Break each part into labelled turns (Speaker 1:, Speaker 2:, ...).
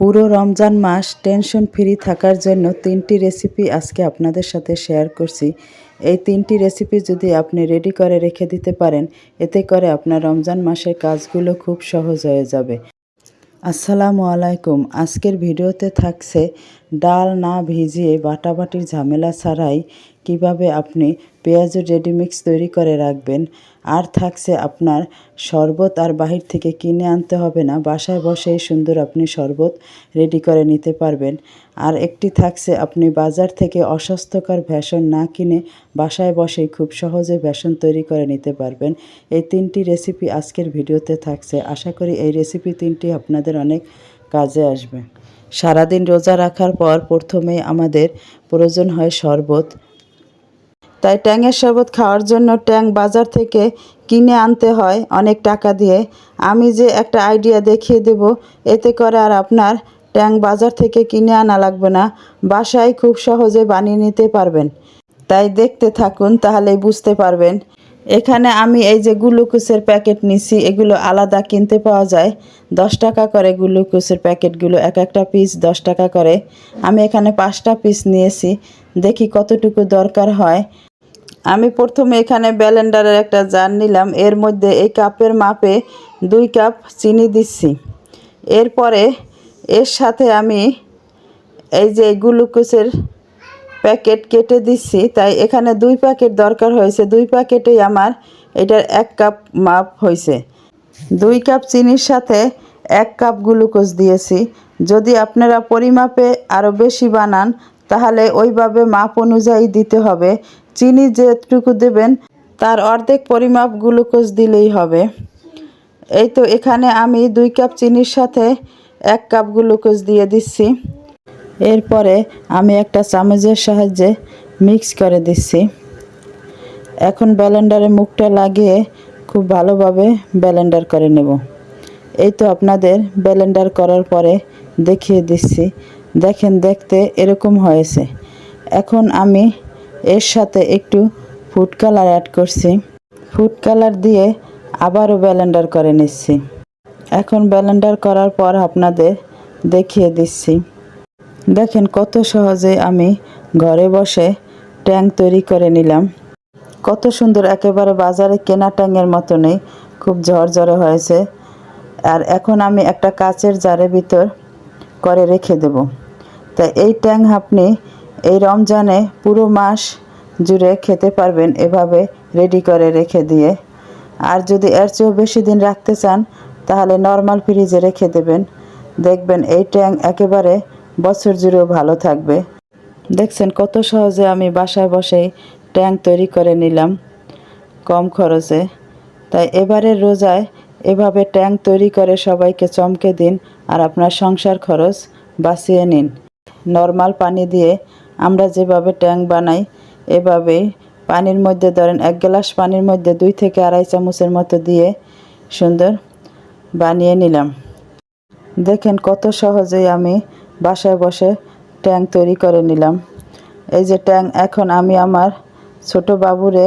Speaker 1: পুরো রমজান মাস tension free থাকার জন্য তিনটি রেসিপি আজকে আপনাদের সাথে শেয়ার করছি। এই তিনটি রেসিপি যদি আপনি রেডি করে রেখে দিতে পারেন, এতে করে আপনার রমজান মাসের কাজগুলো খুব সহজ হয়ে যাবে। আসসালামু আলাইকুম। আজকের ভিডিওতে থাকছে ডাল না ভিজিয়ে বাটাবাটির ঝামেলা ছাড়াই কীভাবে আপনি পেঁয়াজের রেডিমিক্স তৈরি করে রাখবেন। আর থাকছে আপনার শরবত, আর বাহির থেকে কিনে আনতে হবে না। বাসায় বসেই সুন্দর আপনি শরবত রেডি করে নিতে পারবেন। আর একটি থাকছে আপনি বাজার থেকে অস্বাস্থ্যকর ভ্যাসন না কিনে বাসায় বসেই খুব সহজে ভ্যাসন তৈরি করে নিতে পারবেন। এই তিনটি রেসিপি আজকের ভিডিওতে থাকছে। আশা করি এই রেসিপি তিনটি আপনাদের অনেক কাজে আসবে। সারাদিন রোজা রাখার পর প্রথমে আমাদের প্রয়োজন হয় শরবত। তাই ট্যাংয়ের শরবত খাওয়ার জন্য ট্যাং বাজার থেকে কিনে আনতে হয় অনেক টাকা দিয়ে। আমি যে একটা আইডিয়া দেখিয়ে দেব, এতে করে আর আপনার ট্যাং বাজার থেকে কিনে আনা লাগবে না। বাসায় খুব সহজে বানিয়ে নিতে পারবেন। তাই দেখতে থাকুন, তাহলেই বুঝতে পারবেন। এখানে আমি এই যে গ্লুকোজের প্যাকেট নিছি, এগুলো আলাদা কিনতে পাওয়া যায়। দশ টাকা করে গ্লুকোজের প্যাকেটগুলো, এক একটা পিস দশ টাকা করে। আমি এখানে পাঁচটা পিস নিয়েছি, দেখি কতটুকু দরকার হয়। আমি প্রথমে এখানে ব্যালেন্ডারের একটা জার নিলাম। এর মধ্যে এই কাপের মাপে দুই কাপ চিনি দিচ্ছি। এরপরে এর সাথে আমি এই যে গ্লুকোজের প্যাকেট কেটে দিচ্ছি। তাই এখানে দুই প্যাকেট দরকার হয়েছে। দুই প্যাকেটেই আমার এটার এক কাপ মাপ হয়েছে। দুই কাপ চিনির সাথে এক কাপ গ্লুকোজ দিয়েছি। যদি আপনারা পরিমাপে আরও বেশি বানান, তাহলে ওইভাবে মাপ অনুযায়ী দিতে হবে। চিনি যেটুকু দেবেন, তার অর্ধেক পরিমাপ গ্লুকোজ দিলেই হবে। এই তো এখানে আমি দুই কাপ চিনির সাথে এক কাপ গ্লুকোজ দিয়ে দিচ্ছি। এরপরে আমি একটা চামচের সাহায্যে মিক্স করে দিচ্ছি। এখন ব্যালেন্ডারে মুখটা লাগিয়ে খুব ভালোভাবে ব্যালেন্ডার করে নেব। এই তো আপনাদের ব্যালেন্ডার করার পরে দেখিয়ে দিচ্ছি। দেখেন, দেখতে এরকম হয়েছে। এখন আমি এর সাথে একটু ফুড কালার অ্যাড করছি। ফুড কালার দিয়ে আবারও ব্যালেন্ডার করে নিচ্ছি। এখন ব্যালেন্ডার করার পর আপনাদের দেখিয়ে দিচ্ছি। দেখেন কত সহজে আমি ঘরে বসে ট্যাঙ্ক তৈরি করে নিলাম। কত সুন্দর, একেবারে বাজারে কেনা ট্যাঙ্কের মতনই খুব ঝরঝরে হয়েছে। আর এখন আমি একটা কাচের জারের ভিতর করে রেখে দেব। তা এই ট্যাঙ্ক আপনি এই রমজানে পুরো মাস জুড়ে খেতে পারবেন এভাবে রেডি করে রেখে দিয়ে। আর যদি এর চেয়েও বেশি দিন রাখতে চান, তাহলে নর্মাল ফ্রিজে রেখে দেবেন। দেখবেন এই ট্যাঙ্ক একেবারে বছর জুড়েও ভালো থাকবে। দেখছেন কত সহজে আমি বাসায় বসেই ট্যাঙ্ক তৈরি করে নিলাম কম খরচে। তাই এবারের রোজায় এভাবে ট্যাঙ্ক তৈরি করে সবাইকে চমকে দিন আর আপনার সংসার খরচ বাঁচিয়ে নিন। নর্মাল পানি দিয়ে আমরা যেভাবে ট্যাঙ্ক বানাই এভাবেই পানির মধ্যে ধরেন এক গ্লাস পানির মধ্যে দুই থেকে আড়াই চামচের মতো দিয়ে সুন্দর বানিয়ে নিলাম। দেখেন কত সহজেই আমি বাসায় বসে ট্যাঙ্ক তৈরি করে নিলাম। এই যে ট্যাঙ্ক এখন আমি আমার ছোট বাবুরে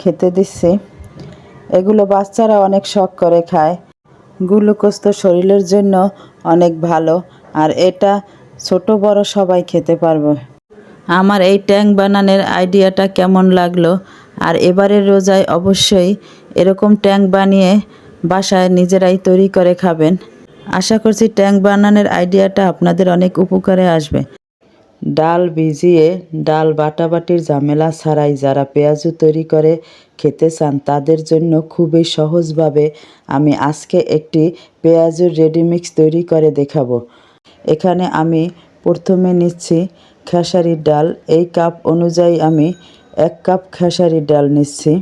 Speaker 1: খেতে দিচ্ছি। এগুলো বাচ্চারা অনেক শখ করে খায়। গ্লুকোজ তো শরীরের জন্য অনেক ভালো, আর এটা ছোট বড় সবাই খেতে পারবে। আমার এই ট্যাঙ্ক বানানোর আইডিয়াটা কেমন লাগল? আর এবারের রোজায় অবশ্যই এরকম ট্যাঙ্ক বানিয়ে বাসায় নিজেরাই তৈরি করে খাবেন। আশা করছি ট্যাঙ্ক বানানোর আইডিয়াটা আপনাদের অনেক উপকারে আসবে। ডাল ভিজিয়ে ডাল বাটাবাটির ঝামেলা ছাড়াই যারা পেঁয়াজু তৈরি করে খেতে চান, তাদের জন্য খুবই সহজভাবে আমি আজকে একটি পেঁয়াজুর রেডিমিক্স তৈরি করে দেখাবো। এখানে আমি প্রথমে নিচ্ছি খেসারির ডাল, এই কাপ অনুযায়ী আমি এক কাপ খেসারির ডাল নিচ্ছি।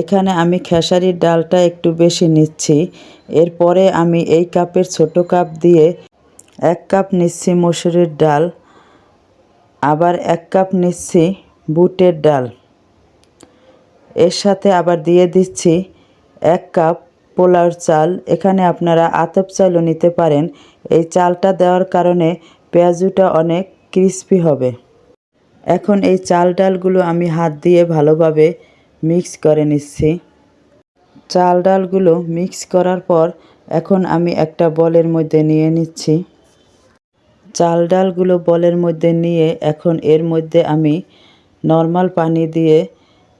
Speaker 1: এখানে আমি খেসারির ডালটা একটু বেশি নিচ্ছি। এরপরে আমি এই কাপের ছোট কাপ দিয়ে এক কাপ নিচ্ছি মসুরির ডাল, আবার এক কাপ নিচ্ছি বুটের ডাল। এর সাথে আবার দিয়ে দিচ্ছি এক কাপ পোলাওর চাল। এখানে আপনারা আতপ চালও নিতে পারেন। এই চালটা দেওয়ার কারণে পেঁয়াজুটা অনেক ক্রিস্পি হবে। এখন এই চাল ডালগুলো আমি হাত দিয়ে ভালোভাবে মিক্স করে নিচ্ছি। চাল ডালগুলো মিক্স করার পর এখন আমি একটা বলের মধ্যে নিয়ে নিচ্ছি। চাল ডালগুলো বলের মধ্যে নিয়ে এখন এর মধ্যে আমি নর্মাল পানি দিয়ে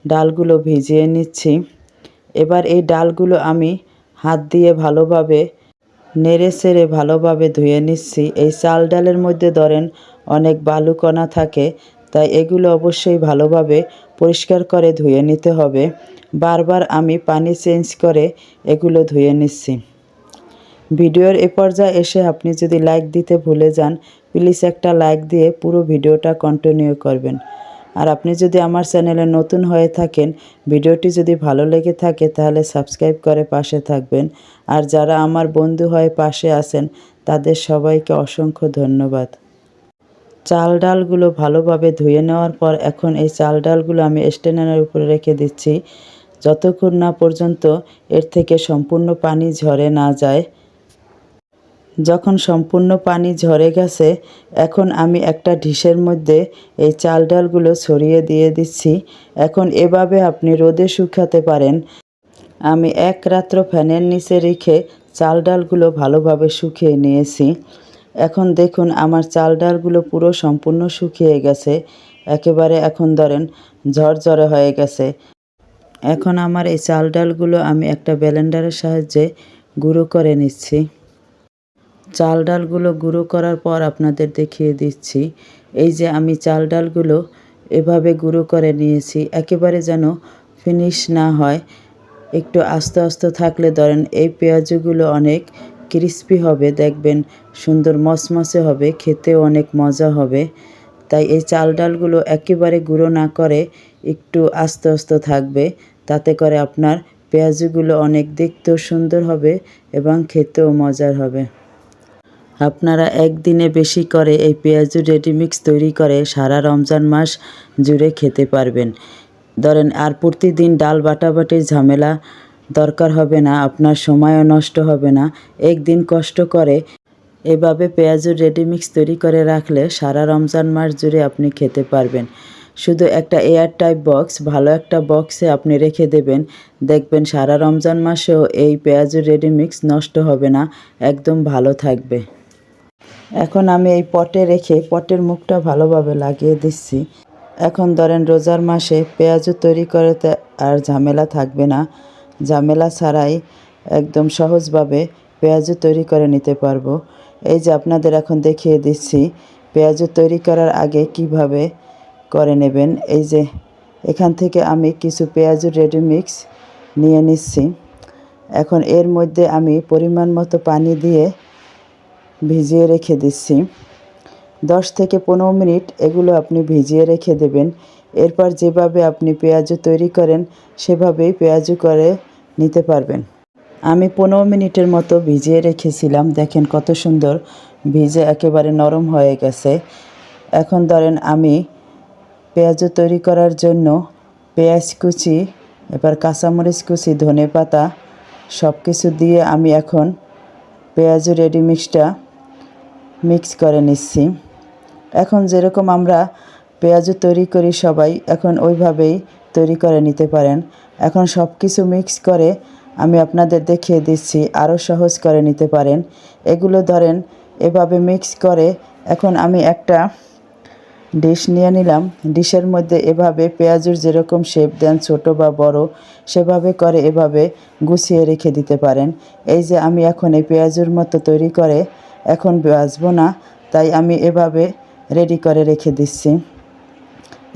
Speaker 1: ডালগুলো ভিজিয়ে নিচ্ছি। এবার এই ডালগুলো আমি হাত দিয়ে ভালোভাবে নেড়ে সেড়ে ভালোভাবে ধুয়ে নিচ্ছি। এই চাল ডালের মধ্যে ধরেন অনেক বালুকণা থাকে, তাই এগুলো অবশ্যই ভালোভাবে পরিষ্কার করে ধুয়ে নিতে হবে। বারবার আমি পানি চেঞ্জ করে এগুলো ধুয়ে নিচ্ছি। ভিডিওর এ পর্যায়ে এসে আপনি যদি লাইক দিতে ভুলে যান, প্লিজ একটা লাইক দিয়ে পুরো ভিডিওটা কন্টিনিউ করবেন। আর আপনি যদি আমার চ্যানেলে নতুন হয়ে থাকেন, ভিডিওটি যদি ভালো লেগে থাকে তাহলে সাবস্ক্রাইব করে পাশে থাকবেন। আর যারা আমার বন্ধু হয়ে পাশে আছেন, তাদের সবাইকে অসংখ্য ধন্যবাদ। চাল ডালগুলো ভালোভাবে ধুয়ে নেওয়ার পর এখন এই চাল ডালগুলো আমি স্ট্যান্ডারের উপরে রেখে দিচ্ছি। যতক্ষণ না পর্যন্ত এর থেকে সম্পূর্ণ পানি ঝরে না যায় যখন সম্পূর্ণ পানি ঝরে গেছে, এখন আমি একটা ডিশের মধ্যে এই চাল ডালগুলো ছড়িয়ে দিয়ে দিচ্ছি। এখন এভাবে আপনি রোদে শুকাতে পারেন। আমি এক রাত্র ফ্যানের নিচে রেখে চাল ডালগুলো ভালোভাবে শুকিয়ে নিয়েছি। এখন দেখুন, আমার চাল ডালগুলো পুরো সম্পূর্ণ শুকিয়ে গেছে। একেবারে এখন ধরেন ঝরঝরে হয়ে গেছে। এখন আমার এই চাল ডালগুলো আমি একটা ব্যালেন্ডারের সাহায্যে গুঁড়ো করে নিচ্ছি। চাল ডালগুলো গুঁড়ো করার পর আপনাদের দেখিয়ে দিচ্ছি। এই যে আমি চাল ডালগুলো এভাবে গুঁড়ো করে নিয়েছি, একেবারে যেন ফিনিশ না হয়। একটু আস্তে আস্তে থাকলে ধরেন এই পেঁয়াজগুলো অনেক ক্রিস্পি হবে, দেখবেন সুন্দর মসমসে হবে, খেতেও অনেক মজা হবে। তাই এই চাল ডালগুলো একেবারে গুঁড়ো না করে একটু আস্তে আস্তে থাকবে, তাতে করে আপনার পেঁয়াজগুলো অনেক দেখতেও সুন্দর হবে এবং খেতেও মজার হবে। আপনারা একদিনে বেশি করে এই পেঁয়াজু রেডি মিক্স তৈরি করে সারা রমজান মাস জুড়ে খেতে পারবেন। ধরেন, আর প্রতিদিন ডাল বাটাবাটির ঝামেলা দরকার হবে না, আপনার সময়ও নষ্ট হবে না। একদিন কষ্ট করে এভাবে পেঁয়াজুর রেডি মিক্স তৈরি করে রাখলে সারা রমজান মাস জুড়ে আপনি খেতে পারবেন। শুধু একটা এয়ার টাইপ বক্স, ভালো একটা বক্সে আপনি রেখে দেবেন। দেখবেন সারা রমজান মাসেও এই পেঁয়াজুর রেডি মিক্স নষ্ট হবে না, একদম ভালো থাকবে। এখন আমি এই পটে রেখে পটের মুখটা ভালোভাবে লাগিয়ে দিচ্ছি। এখন ধরেন রোজার মাসে পেঁয়াজও তৈরি করতে আর ঝামেলা থাকবে না। ঝামেলা ছাড়াই একদম সহজভাবে পেঁয়াজও তৈরি করে নিতে পারব। এই যে আপনাদের এখন দেখিয়ে দিচ্ছি, পেঁয়াজও তৈরি করার আগে কীভাবে করে নেবেন? এই যে এখান থেকে আমি কিছু পেঁয়াজু রেডি মিক্স নিয়ে নিচ্ছি। এখন এর মধ্যে আমি পরিমাণ মতো পানি দিয়ে ভিজিয়ে রেখে দিচ্ছি। দশ থেকে পনেরো মিনিট এগুলো আপনি ভিজিয়ে রেখে দেবেন। এরপর যেভাবে আপনি পেঁয়াজু তৈরি করেন, সেভাবেই পেঁয়াজু করে নিতে পারবেন। আমি পনেরো মিনিটের মতো ভিজিয়ে রেখেছিলাম। দেখেন কত সুন্দর ভিজে একেবারে নরম হয়ে গেছে। এখন ধরেন আমি পেঁয়াজু তৈরি করার জন্য পেঁয়াজ কুচি, এবার কাঁচামরিচ কুচি ধনে পাতা সব কিছু দিয়ে আমি এখন পেঁয়াজু রেডি মিক্সটা মিক্স করে নিচ্ছি। এখন যেরকম আমরা পেঁয়াজু তৈরি করি সবাই, এখন ওইভাবেই তৈরি করে নিতে পারেন। এখন সব কিছু মিক্স করে আমি আপনাদের দেখিয়ে দিচ্ছি, আরও সহজ করে নিতে পারেন। এগুলো ধরেন, এভাবে মিক্স করে এখন আমি একটা ডিশ নিয়ে নিলাম। ডিশের মধ্যে এভাবে পেঁয়াজুর যেরকম শেপ দেন, ছোট বা বড়, সেভাবে করে এভাবে গুছিয়ে রেখে দিতে পারেন। এই যে আমি এখন এই পেঁয়াজুর মতো তৈরি করে এখন বাজবো না, তাই আমি এভাবে রেডি করে রেখে দিচ্ছি।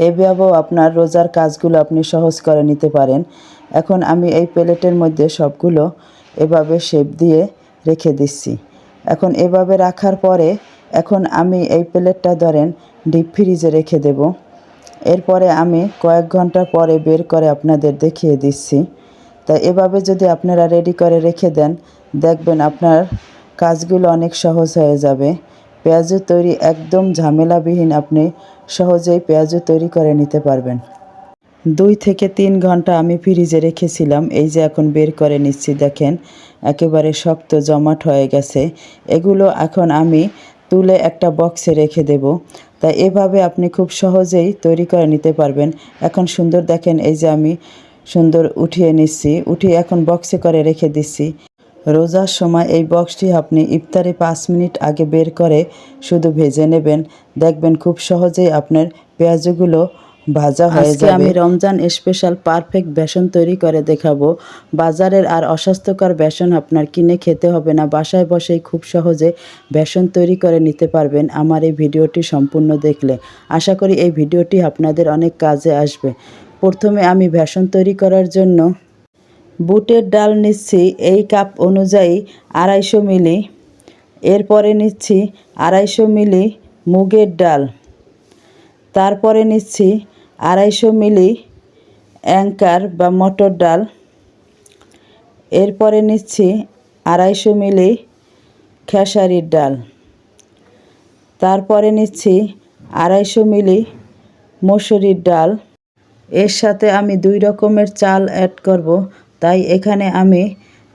Speaker 1: এভাবেও আপনার রোজার কাজগুলো আপনি সহজ করে নিতে পারেন। এখন আমি এই প্লেটের মধ্যে সবগুলো এভাবে শেপ দিয়ে রেখে দিচ্ছি। এখন এভাবে রাখার পরে এখন আমি এই প্লেটটা ধরেন ডিপ ফ্রিজে রেখে দেব। এরপরে আমি কয়েক ঘণ্টা পরে বের করে আপনাদের দেখিয়ে দিচ্ছি। তাই এভাবে যদি আপনারা রেডি করে রেখে দেন, দেখবেন আপনার কাজগুলো অনেক সহজ হয়ে যাবে। পেঁয়াজু তৈরি একদম ঝামেলাবিহীন আপনি সহজেই পেঁয়াজু তৈরি করে নিতে পারবেন। দুই থেকে তিন ঘণ্টা আমি ফ্রিজে রেখেছিলাম, এই যে এখন বের করে নিচ্ছি দেখেন, একেবারে শক্ত জমাট হয়ে গেছে। এগুলো এখন আমি তুলে একটা বক্সে রেখে দেব। তাই এভাবে আপনি খুব সহজেই তৈরি করে নিতে পারবেন। এখন সুন্দর দেখেন, এই যে আমি সুন্দর উঠিয়ে নিচ্ছি, উঠিয়ে এখন বক্সে করে রেখে দিচ্ছি। রোজার সময় এই বক্সটি আপনি ইফতারে পাঁচ মিনিট আগে বের করে শুধু ভেজে নেবেন। দেখবেন খুব সহজেই আপনার পেঁয়াজগুলো ভাজা হয়ে যাবে। আমি রমজান স্পেশাল পারফেক্ট বেসন তৈরি করে দেখাবো। বাজারের আর অস্বাস্থ্যকর বেসন আপনার কিনে খেতে হবে না। বাসায় বসেই খুব সহজে বেসন তৈরি করে নিতে পারবেন আমার এই ভিডিওটি সম্পূর্ণ দেখলে। আশা করি এই ভিডিওটি আপনাদের অনেক কাজে আসবে। প্রথমে আমি বেসন তৈরি করার জন্য বুটের ডাল নিচ্ছি এই কাপ অনুযায়ী আড়াইশো মিলি। এরপরে নিচ্ছি আড়াইশো মিলি মুগের ডাল। তারপরে নিচ্ছি আড়াইশো মিলি অ্যাঙ্কার বা মটর ডাল। এরপরে নিচ্ছি আড়াইশো মিলি খেসারির ডাল। তারপরে নিচ্ছি আড়াইশো মিলি মসুরির ডাল। এর সাথে আমি দুই রকমের চাল অ্যাড করব। তাই এখানে আমি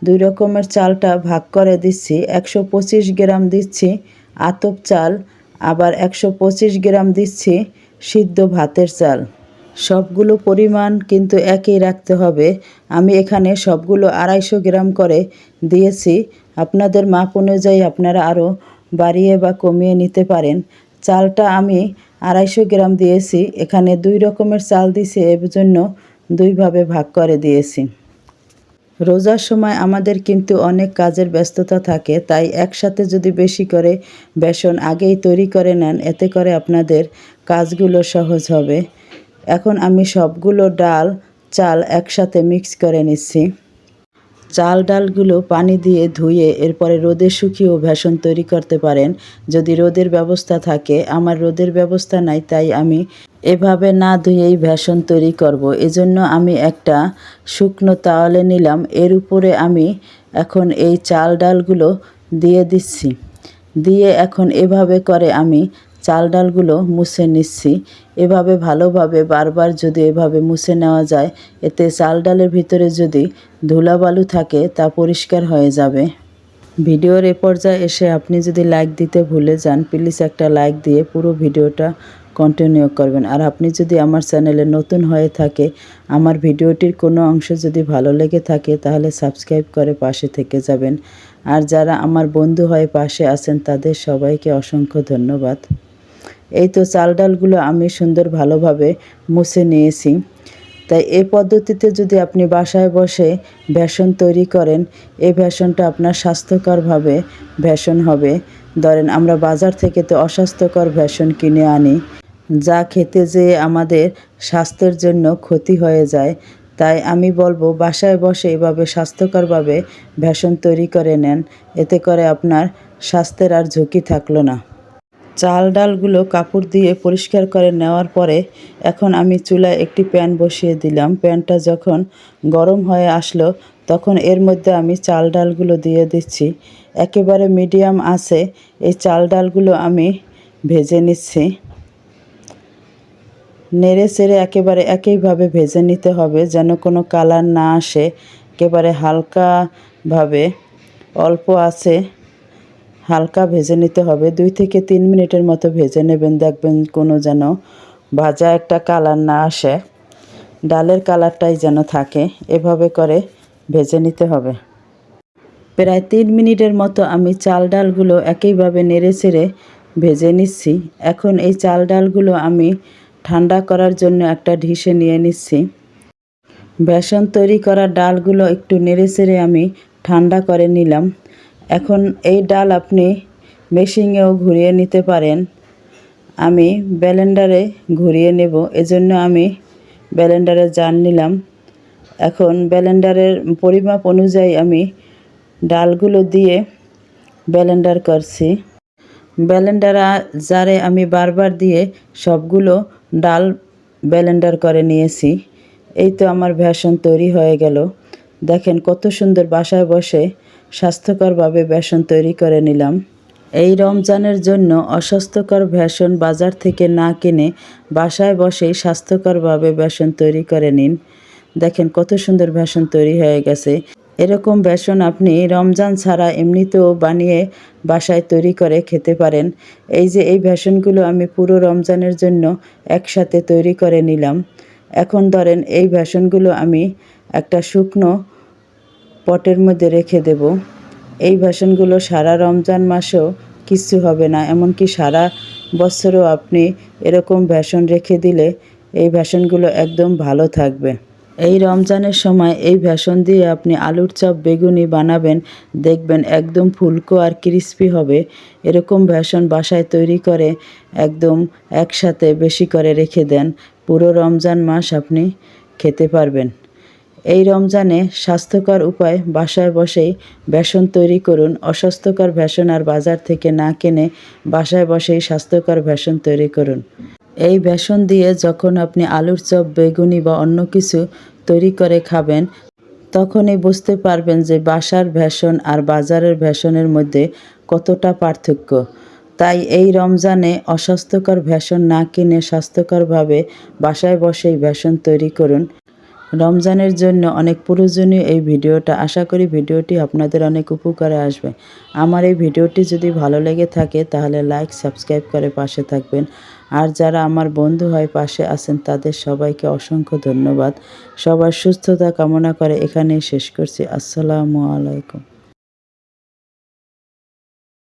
Speaker 1: দুই রকমের চালটা ভাগ করে দিচ্ছি। একশো পঁচিশ গ্রাম দিচ্ছি আতপ চাল, আবার একশো পঁচিশ গ্রাম দিচ্ছি সিদ্ধ ভাতের চাল। সবগুলো পরিমাণ কিন্তু একই রাখতে হবে। আমি এখানে সবগুলো আড়াইশো গ্রাম করে দিয়েছি। আপনাদের মাপ অনুযায়ী আপনারা আরও বাড়িয়ে বা কমিয়ে নিতে পারেন। চালটা আমি আড়াইশো গ্রাম দিয়েছি। এখানে দুই রকমের চাল দিয়েছি, এর জন্য দুইভাবে ভাগ করে দিয়েছি। রোজার সময় আমাদের কিন্তু অনেক কাজের ব্যস্ততা থাকে, তাই একসাথে যদি বেশি করে বেসন আগেই তৈরি করে নেন, এতে করে আপনাদের কাজগুলো সহজ হবে। এখন আমি সবগুলো ডাল, চাল একসাথে মিক্স করে নিচ্ছি। চাল ডালগুলো পানি দিয়ে ধুয়ে এরপরে রোদে শুকিয়েও ভেষণ তৈরি করতে পারেন। যদি রোদের ব্যবস্থা থাকে, আমার রোদের ব্যবস্থা নাই, তাই আমি এভাবে না ধুয়েই ভেষণ তৈরি করব। এজন্য আমি একটা শুকনো তাওয়ালে নিলাম। এর উপরে আমি এখন এই চাল ডালগুলো দিয়ে দিচ্ছি। দিয়ে এখন এভাবে করে আমি চাল ডালগুলো মুছে নিচ্ছি। এভাবে ভালোভাবে, বারবার যদি এভাবে মুছে নেওয়া যায়, এতে চাল ডালের ভিতরে যদি ধুলাবালু থাকে, তা পরিষ্কার হয়ে যাবে। ভিডিওর এ পর্যায়ে এসে আপনি যদি লাইক দিতে ভুলে যান, প্লিজ একটা লাইক দিয়ে পুরো ভিডিওটা কন্টিনিউ করবেন। আর আপনি যদি আমার চ্যানেলে নতুন হয়ে থাকে, আমার ভিডিওটির কোনো অংশ যদি ভালো লেগে থাকে, তাহলে সাবস্ক্রাইব করে পাশে থেকে যাবেন। আর যারা আমার বন্ধু হয়ে পাশে আছেন, তাদের সবাইকে অসংখ্য ধন্যবাদ। এই তো চাল ডালগুলো আমি সুন্দর ভালোভাবে মুছে নিয়েছি। তাই এই পদ্ধতিতে যদি আপনি বাসায় বসে ভ্যাসন তৈরি করেন এই ভ্যাসনটা আপনার স্বাস্থ্যকরভাবে ভ্যাসন হবে। ধরেন আমরা বাজার থেকে তো অস্বাস্থ্যকর ভ্যাসন কিনে আনি, যা খেতে যেয়ে আমাদের স্বাস্থ্যের জন্য ক্ষতি হয়ে যায়। তাই আমি বলব বাসায় বসে এভাবে স্বাস্থ্যকরভাবে ভ্যাসন তৈরি করে নেন, এতে করে আপনার স্বাস্থ্যের আর ঝুঁকি থাকল না। চাল ডালগুলো কাপড় দিয়ে পরিষ্কার করে নেওয়ার পরে এখন আমি চুলায় একটি প্যান বসিয়ে দিলাম। প্যানটা যখন গরম হয়ে আসলো, তখন এর মধ্যে আমি চাল ডালগুলো দিয়ে দিচ্ছি। একেবারে মিডিয়াম আছে, এই চাল ডালগুলো আমি ভেজে নিচ্ছি। নেড়ে চেড়ে একেবারে একইভাবে ভেজে নিতে হবে যেন কোনো কালার না আসে। একেবারে হালকাভাবে অল্প আছে। হালকা ভেজে নিতে হবে। দুই থেকে তিন মিনিটের মতো ভেজে নেবেন। দেখবেন কোনো যেন ভাজা একটা কালার না আসে। ডালের কালারটাই যেন থাকে। এভাবে করে ভেজে নিতে হবে। প্রায় তিন মিনিটের মতো আমি চাল ডালগুলো একইভাবে নেড়ে চেড়ে ভেজে নিচ্ছি। এখন এই চাল ডালগুলো আমি ঠান্ডা করার জন্য একটা ঢিসে নিয়ে নিচ্ছি। বেসন তৈরি করা ডালগুলো একটু নেড়ে চেড়ে আমি ঠান্ডা করে নিলাম। এখন এই ডাল আপনি মেশিনেও ঘুরিয়ে নিতে পারেন। আমি ব্যালেন্ডারে ঘুরিয়ে নেব, এজন্য আমি ব্যালেন্ডারে জার নিলাম। এখন ব্যালেন্ডারের পরিমাপ অনুযায়ী আমি ডালগুলো দিয়ে ব্যালেন্ডার করছি। ব্যালেন্ডার জারে আমি বারবার দিয়ে সবগুলো ডাল ব্যালেন্ডার করে নিয়েছি। এই তো আমার ভ্যাসন তৈরি হয়ে গেল। দেখেন কত সুন্দর বাসায় বসে স্বাস্থ্যকরভাবে বেসন তৈরি করে নিলাম। এই রমজানের জন্য অস্বাস্থ্যকর ভ্যাসন বাজার থেকে না কিনে বাসায় বসেই স্বাস্থ্যকরভাবে বেসন তৈরি করে নিন। দেখেন কত সুন্দর ভ্যাসন তৈরি হয়ে গেছে। এরকম বেসন আপনি রমজান ছাড়া এমনিতেও বানিয়ে বাসায় তৈরি করে খেতে পারেন। এই যে এই ভ্যাসনগুলো আমি পুরো রমজানের জন্য একসাথে তৈরি করে নিলাম। এখন ধরেন এই ভ্যাসনগুলো আমি একটা শুকনো পটের মধ্যে রেখে দেব। এই বেসনগুলো সারা রমজান মাসেও কিচ্ছু হবে না, এমনকি সারা বছরও আপনি এরকম বেসন রেখে দিলে এই বেসনগুলো একদম ভালো থাকবে। এই রমজানের সময় এই বেসন দিয়ে আপনি আলুর চপ, বেগুনি বানাবেন, দেখবেন একদম ফুলকো আর ক্রিস্পি হবে। এরকম বেসন বাসায় তৈরি করে একদম একসাথে বেশি করে রেখে দেন, পুরো রমজান মাস আপনি খেতে পারবেন। এই রমজানে স্বাস্থ্যকর উপায় বাসায় বসেই বেসন তৈরি করুন। অস্বাস্থ্যকর বেসন আর বাজার থেকে না কিনে বাসায় বসেই স্বাস্থ্যকর বেসন তৈরি করুন। এই বেসন দিয়ে যখন আপনি আলুর চপ, বেগুনি বা অন্য কিছু তৈরি করে খাবেন, তখনই বুঝতে পারবেন যে বাসার ভেষণ আর বাজারের ভেষণের মধ্যে কতটা পার্থক্য। তাই এই রমজানে অস্বাস্থ্যকর ভেষণ না কিনে স্বাস্থ্যকরভাবে বাসায় বসেই ভেষণ তৈরি করুন। রমজানের জন্য অনেক প্রয়োজনীয় এই ভিডিওটা। আশা করি ভিডিওটি আপনাদের অনেক উপকারে আসবে। আমার এই ভিডিওটি যদি ভালো লেগে থাকে, তাহলে লাইক, সাবস্ক্রাইব করে পাশে থাকবেন। আর যারা আমার বন্ধু হয় পাশে আছেন, তাদের সবাইকে অসংখ্য ধন্যবাদ। সবার সুস্থতা কামনা করে এখানেই শেষ করছি। আসসালামু আলাইকুম।